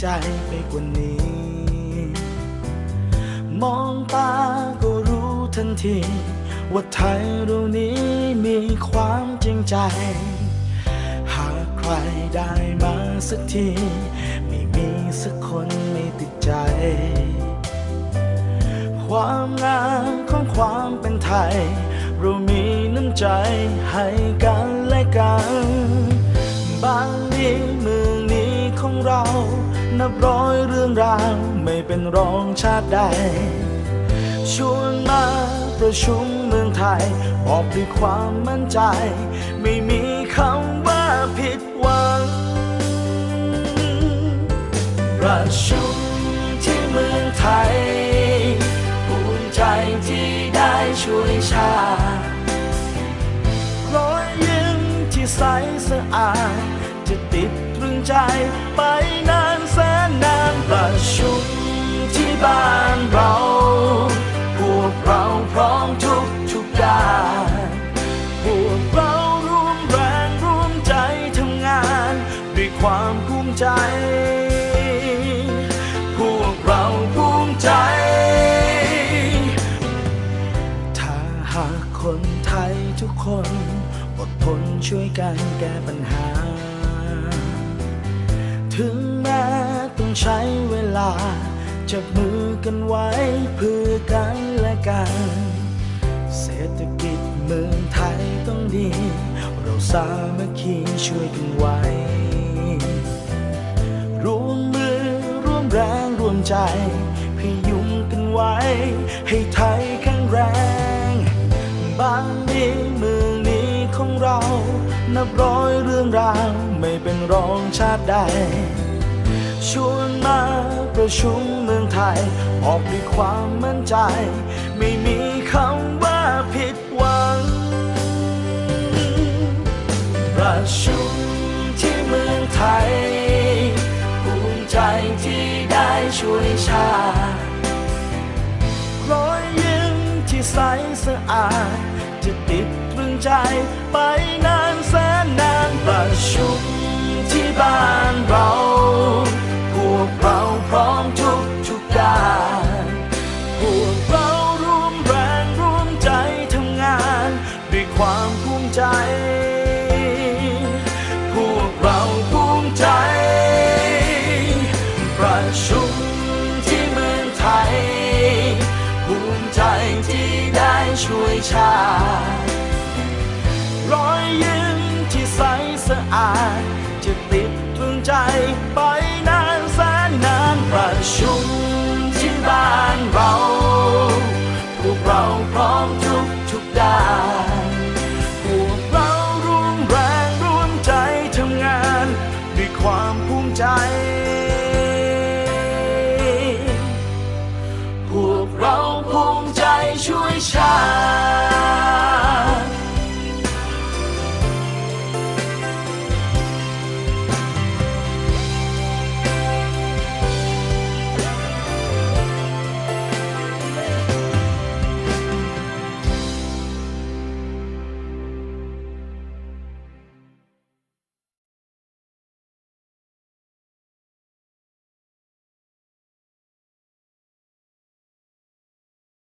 ใจไปกว่านี้ มองตาก็รู้ทันที ว่าไทยเรานี้มีความจริงใจ หากใครได้มาสักที ไม่มีสักคนไม่ติดใจความงามของความเป็นไทย เรามีน้ำใจให้กันและกันบ้านนี้เมืองนี้ของ เรา นับร้อยเรื่องราวไม่เป็นรองชาติใด ชวนมาประชุมเมืองไทยบอกด้วยความมั่นใจ ไม่มีคำว่าผิดหวัง ประชุมที่เมืองไทย ภูมิใจที่ได้ช่วยชาติรอยยิ้มที่ใสสะอาดจะติด ใจ ไปนานแสนนานประชุมที่บ้านเรา พวกเราพร้อมทุกทุกๆด้านพวกเราร่วมแรงร่วมใจทำงาน ด้วยความภูมิใจ พวกเราภูมิใจ ถ้าหากคนไทยทุกคนอดทนช่วยกันแก้ปัญหา ถึงแม้ต้องใช้เวลา จับมือกันไว้เพื่อกันและกัน เศรษฐกิจเมืองไทยต้องดี เราสามัคคีช่วยกันไว้ ร่วมมือร่วมแรงร่วมใจ พยุงกันไว้ ให้ไทยแข็งแรงบ้านนี้ นับร้อยเรื่องราวไม่เป็นรองชาติใด ชวนมาประชุมเมืองไทย ออกด้วยความมั่นใจ ไม่มีคำว่าผิดหวัง ประชุมที่เมืองไทย ภูมิใจที่ได้ช่วยชาติ ใสสะอาด จะติดตรึงใจไปนานแสนนานประชุมที่บ้านเรา พวกเราพร้อมทุกทุกด้านพวกเรารวมแรงรวมใจทำงาน ด้วยความภูมิใจ พวกเราภูมิใจประชุม ช่วยชารอยยิ้มที่ใสสะอาด จะติดตรึงใจไปนานแสนนานประชุมที่บ้านเราพวกเราพร้อมทุกทุกด้านพวกเราร่วมแรงร่วมใจทำงานด้วยความภูมิใจ พวกเราภูมิ shine.